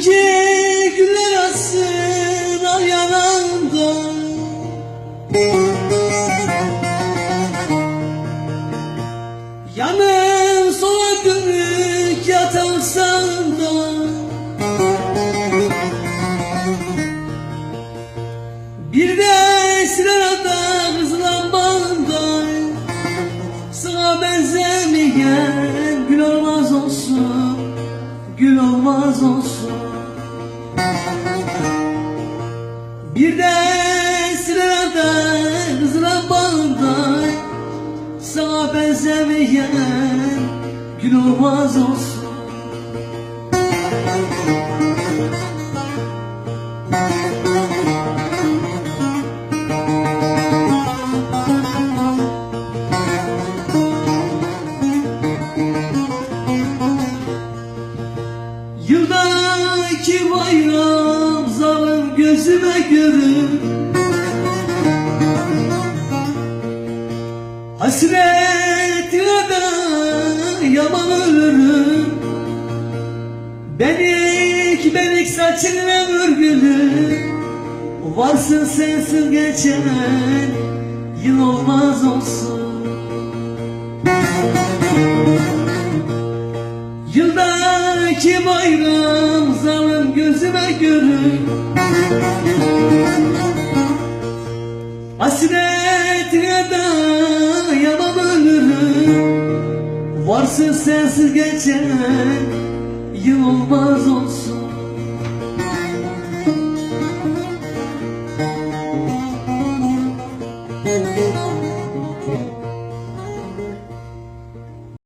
Nice güller asır ah yananda Yanım sola dönük yatan sanda Bir de siren adam kızılan Sana benzemeyen gül olmaz olsun Gül olmaz olsun. Bir de sırada hızlanmanda Sana benzemeyen gül olmaz olsun gözüme görür. Hasretine de yaman ölürüm. Benik benik saçınla örgülü Varsın sensiz geçen yıl olmaz olsun İki bayram zalim gözüme görür. Hasretine dayanamam ölürüm Varsın sensiz geçen yıl olmaz olsun